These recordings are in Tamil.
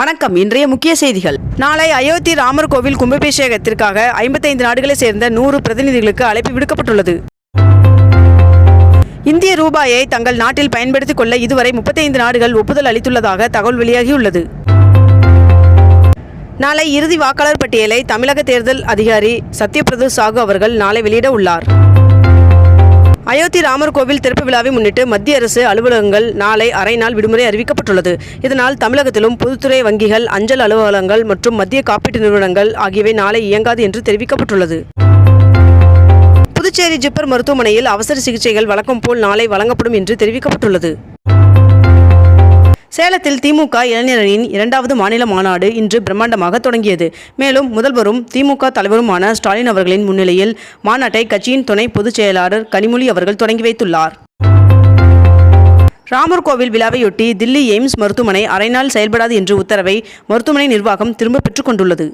வணக்கம். இன்றைய முக்கிய செய்திகள். நாளை அயோத்தி ராமர் கோவில் கும்பாபிஷேகத்திற்காக ஐம்பத்தைந்து நாடுகளை சேர்ந்த நூறு பிரதிநிதிகளுக்கு அழைப்பு விடுக்கப்பட்டுள்ளது. இந்திய ரூபாயை தங்கள் நாட்டில் பயன்படுத்திக் கொள்ள இதுவரை முப்பத்தைந்து நாடுகள் ஒப்புதல் அளித்துள்ளதாக தகவல் வெளியாகியுள்ளது. நாளை இறுதி வாக்காளர் பட்டியலை தமிழக தேர்தல் அதிகாரி சத்யபிரது சாகு அவர்கள் நாளை வெளியிட உள்ளார். அயோத்தி ராமர் கோவில் திறப்பு விழாவை முன்னிட்டு மத்திய அரசு அலுவலகங்கள் நாளை அரை நாள் விடுமுறை அறிவிக்கப்பட்டுள்ளது. இதனால் தமிழகத்திலும் பொதுத்துறை வங்கிகள் அஞ்சல் அலுவலகங்கள் மற்றும் மத்திய காப்பீட்டு நிறுவனங்கள் ஆகியவை நாளை இயங்காது என்று தெரிவிக்கப்பட்டுள்ளது. புதுச்சேரி ஜிப்மர் மருத்துவமனையில் அவசர சிகிச்சைகள் வழக்கம் போல் நாளை வழங்கப்படும் என்று தெரிவிக்கப்பட்டுள்ளது. சேலத்தில் திமுக இளைஞரணியின் இரண்டாவது மாநில மாநாடு இன்று பிரம்மாண்டமாக தொடங்கியது. மேலும் முதல்வரும் திமுக தலைவருமான ஸ்டாலின் அவர்களின் முன்னிலையில் மாநாட்டை கட்சியின் துணை பொதுச் செயலாளர் கனிமொழி அவர்கள் தொடங்கி வைத்துள்ளார். ராமர் கோவில் விழாவையொட்டி தில்லி எய்ம்ஸ் மருத்துவமனை அரை நாள் செயல்படாது என்று உத்தரவை மருத்துவமனை நிர்வாகம் திரும்ப பெற்றுக் கொண்டுள்ளது.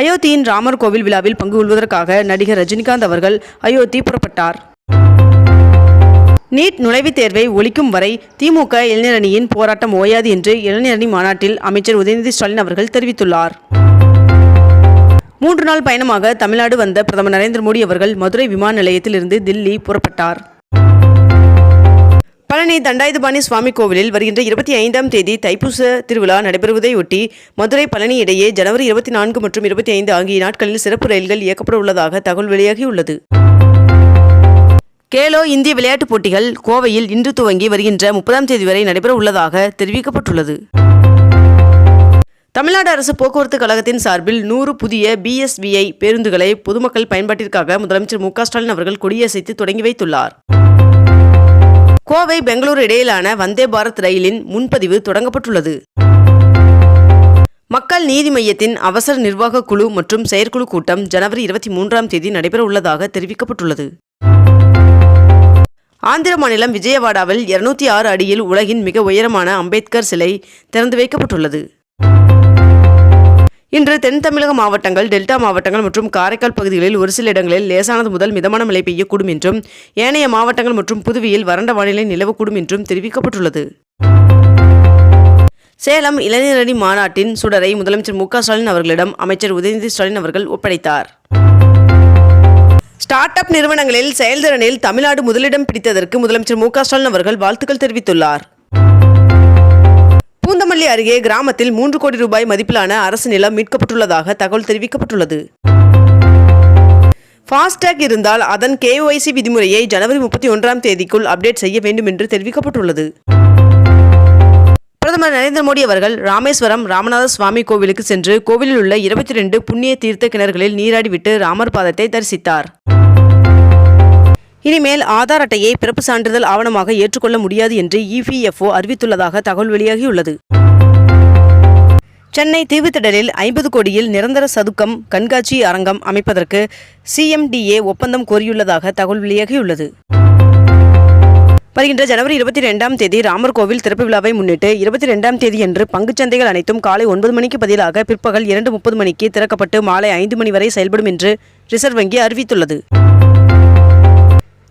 அயோத்தியின் ராமர் கோவில் விழாவில் பங்கு கொள்வதற்காக நடிகர் ரஜினிகாந்த் அவர்கள் அயோத்தி புறப்பட்டார். நீட் நுழைவுத் தேர்வை ஒழிக்கும் வரை திமுக இளைஞரணியின் போராட்டம் ஓயாது என்று இளைஞரணி மாநாட்டில் அமைச்சர் உதயநிதி ஸ்டாலின் அவர்கள் தெரிவித்துள்ளார். மூன்று நாள் பயணமாக தமிழ்நாடு வந்த பிரதமர் நரேந்திர மோடி அவர்கள் மதுரை விமான நிலையத்திலிருந்து தில்லி புறப்பட்டார். பழனி தண்டாயுதபாணி சுவாமி கோவிலில் வருகின்ற இருபத்தி ஐந்தாம் தேதி தைப்பூச திருவிழா நடைபெறுவதையொட்டி மதுரை பழனி இடையே ஜனவரி இருபத்தி நான்கு மற்றும் இருபத்தி ஐந்து ஆகிய நாட்களில் சிறப்பு ரயில்கள் இயக்கப்பட உள்ளதாக தகவல் வெளியாகியுள்ளது. கேலோ இந்திய விளையாட்டுப் போட்டிகள் கோவையில் இன்று துவங்கி வருகின்ற முப்பதாம் தேதி வரை நடைபெற உள்ளதாக தெரிவிக்கப்பட்டுள்ளது. தமிழ்நாடு அரசு போக்குவரத்து கழகத்தின் சார்பில் நூறு புதிய பிஎஸ்பிஐ பேருந்துகளை பொதுமக்கள் பயன்பாட்டிற்காக முதலமைச்சர் மு ஸ்டாலின் அவர்கள் கொடியசைத்து தொடங்கி வைத்துள்ளார். கோவை பெங்களூரு இடையிலான வந்தே பாரத் ரயிலின் முன்பதிவு தொடங்கப்பட்டுள்ளது. மக்கள் நீதி மையத்தின் அவசர நிர்வாக குழு மற்றும் செயற்குழு கூட்டம் ஜனவரி இருபத்தி மூன்றாம் தேதி நடைபெற உள்ளதாக தெரிவிக்கப்பட்டுள்ளது. ஆந்திர மாநிலம் விஜயவாடாவில் இருநூத்தி ஆறு அடியில் உலகின் மிக உயரமான அம்பேத்கர் சிலை திறந்து வைக்கப்பட்டுள்ளது. இன்று தென் தமிழக மாவட்டங்கள் டெல்டா மாவட்டங்கள் மற்றும் காரைக்கால் பகுதிகளில் ஒரு சில இடங்களில் லேசானது முதல் மிதமான மழை பெய்யக்கூடும் என்றும் ஏனைய மாவட்டங்கள் மற்றும் புதுவையில் வறண்ட வானிலை நிலவக்கூடும் என்றும் தெரிவிக்கப்பட்டுள்ளது. சேலம் இளைஞரணி மாநாட்டின் சுடரை முதலமைச்சர் மு க ஸ்டாலின் அவர்களிடம் அமைச்சர் உதயநிதி ஸ்டாலின் அவர்கள் ஒப்படைத்தார். ஸ்டார்ட் அப் நிறுவனங்களில் செயல்திறனில் தமிழ்நாடு முதலிடம் பிடித்ததற்கு முதலமைச்சர் மு ஸ்டாலின் அவர்கள் வாழ்த்துக்கள் தெரிவித்துள்ளார். பூந்தமல்லி அருகே கிராமத்தில் மூன்று கோடி ரூபாய் மதிப்பிலான அரசு நிலம் மீட்கப்பட்டுள்ளதாக தகவல் தெரிவிக்கப்பட்டுள்ளது. ஃபாஸ்டேக் இருந்தால் அதன் கேஒய்சி விதிமுறையை ஜனவரி முப்பத்தி ஒன்றாம் தேதிக்குள் அப்டேட் செய்ய வேண்டும் என்று தெரிவிக்கப்பட்டுள்ளது. பிரதமர் நரேந்திர மோடி அவர்கள் ராமேஸ்வரம் ராமநாத சுவாமி கோவிலுக்கு சென்று கோவிலில் உள்ள இருபத்தி ரெண்டு புண்ணிய தீர்த்த கிணறுகளில் நீராடிவிட்டு ராமர் பாதத்தை தரிசித்தார். இனிமேல் ஆதார் அட்டையை பிறப்பு சான்றிதழ் ஆவணமாக ஏற்றுக்கொள்ள முடியாது என்று இபிஎஃப்ஓ அறிவித்துள்ளதாக தகவல் வெளியாகியுள்ளது. சென்னை தீவுத்திடலில் ஐம்பது கோடியில் நிரந்தர சதுக்கம் கண்காட்சி அரங்கம் அமைப்பதற்கு சிஎம்டிஏ ஒப்பந்தம் கோரியுள்ளதாக தகவல் வெளியாகியுள்ளது. வருகின்ற ஜனவரி இருபத்தி ரெண்டாம் தேதி ராமர் கோவில் திறப்பு விழாவை முன்னிட்டு இருபத்தி ரெண்டாம் தேதி என்று பங்குச்சந்தைகள் அனைத்தும் காலை ஒன்பது மணிக்கு பதிலாக பிற்பகல் இரண்டு முப்பது மணிக்கு திறக்கப்பட்டு மாலை ஐந்து மணி வரை செயல்படும் என்று ரிசர்வ் வங்கி அறிவித்துள்ளது.